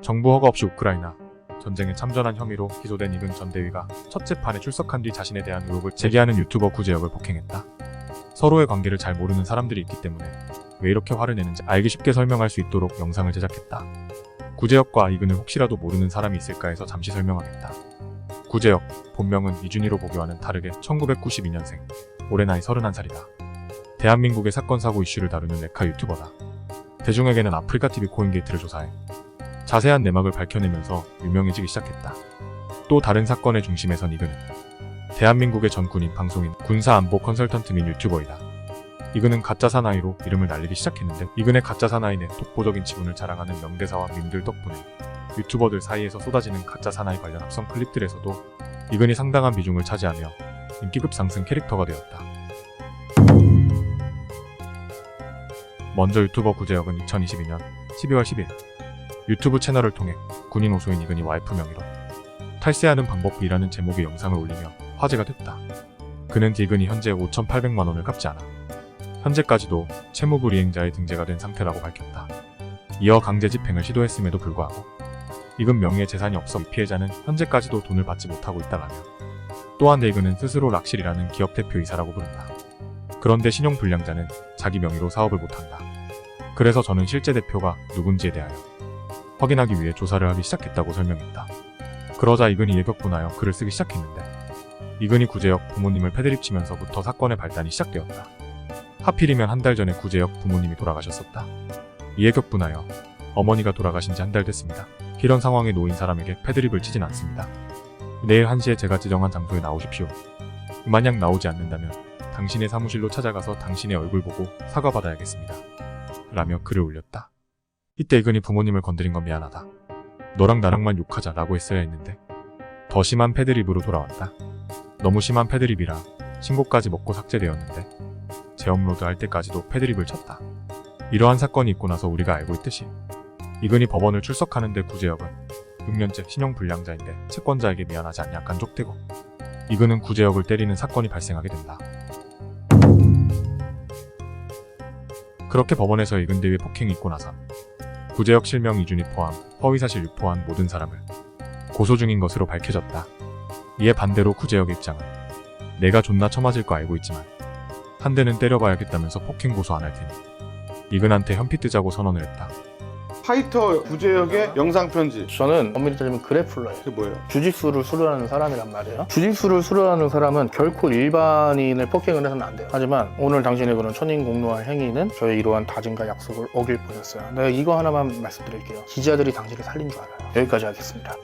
정부 허가 없이 우크라이나 전쟁에 참전한 혐의로 기소된 이근 전 대위가 첫 재판에 출석한 뒤 자신에 대한 의혹을 제기하는 유튜버 구제혁을 폭행했다. 서로의 관계를 잘 모르는 사람들이 있기 때문에 왜 이렇게 화를 내는지 알기 쉽게 설명할 수 있도록 영상을 제작했다. 구제혁과 이근을 혹시라도 모르는 사람이 있을까 해서 잠시 설명하겠다. 구제혁, 본명은 이준희로 보기와는 다르게 1992년생, 올해 나이 31살이다. 대한민국의 사건 사고 이슈를 다루는 레카 유튜버다. 대중에게는 아프리카 TV 코인게이트를 조사해 자세한 내막을 밝혀내면서 유명해지기 시작했다. 또 다른 사건의 중심에선 이근은 대한민국의 전 군인 방송인 군사안보 컨설턴트 및 유튜버이다. 이근은 가짜 사나이로 이름을 날리기 시작했는데 이근의 가짜 사나이는 독보적인 지분을 자랑하는 명대사와 밈들 덕분에 유튜버들 사이에서 쏟아지는 가짜 사나이 관련 합성 클립들에서도 이근이 상당한 비중을 차지하며 인기급 상승 캐릭터가 되었다. 먼저 유튜버 구제혁은 2022년 12월 10일 유튜브 채널을 통해 군인 오소인 이근이 와이프 명의로 탈세하는 방법이라는 제목의 영상을 올리며 화제가 됐다. 그는 이근이 현재 5,800만 원을 갚지 않아 현재까지도 채무불이행자에 등재가 된 상태라고 밝혔다. 이어 강제 집행을 시도했음에도 불구하고 이근 명의의 재산이 없어 이 피해자는 현재까지도 돈을 받지 못하고 있다라며 또한 이근은 스스로 락실이라는 기업 대표이사라고 부른다. 그런데 신용불량자는 자기 명의로 사업을 못한다. 그래서 저는 실제 대표가 누군지에 대하여 확인하기 위해 조사를 하기 시작했다고 설명했다. 그러자 이근이 예격분하여 글을 쓰기 시작했는데 이근이 구제역 부모님을 패드립 치면서부터 사건의 발단이 시작되었다. 하필이면 한 달 전에 구제역 부모님이 돌아가셨었다. 이에 격분하여 어머니가 돌아가신 지 한 달 됐습니다. 이런 상황에 놓인 사람에게 패드립을 치진 않습니다. 내일 1시에 제가 지정한 장소에 나오십시오. 만약 나오지 않는다면 당신의 사무실로 찾아가서 당신의 얼굴 보고 사과받아야겠습니다. 라며 글을 올렸다. 이때 이근이 부모님을 건드린 건 미안하다. 너랑 나랑만 욕하자 라고 했어야 했는데 더 심한 패드립으로 돌아왔다. 너무 심한 패드립이라 신고까지 먹고 삭제되었는데 재업로드 할 때까지도 패드립을 쳤다. 이러한 사건이 있고 나서 우리가 알고 있듯이 이근이 법원을 출석하는데 구제역은 6년째 신용불량자인데 채권자에게 미안하지 않냐 간족되고 이근은 구제역을 때리는 사건이 발생하게 된다. 그렇게 법원에서 이근 대회 폭행이 있고 나서 구제역 실명 이준이 포함 허위사실 유포한 모든 사람을 고소 중인 것으로 밝혀졌다. 이에 반대로 구제역 입장은 내가 존나 처맞을 거 알고 있지만 한 대는 때려봐야겠다면서 폭행 고소 안 할 테니 이근한테 현피 뜨자고 선언을 했다. 파이터 구제역의 영상 편지. 저는 엄밀히 따지면 그래플러예요. 그게 뭐예요? 주짓수를 수료하는 사람이란 말이에요. 주짓수를 수료하는 사람은 결코 일반인을 폭행을 해서는 안 돼요. 하지만 오늘 당신의 그런 천인공노할 행위는 저의 이러한 다짐과 약속을 어길 뻔했어요. 내가 이거 하나만 말씀드릴게요. 기자들이 당신을 살린 줄 알아요. 여기까지 하겠습니다.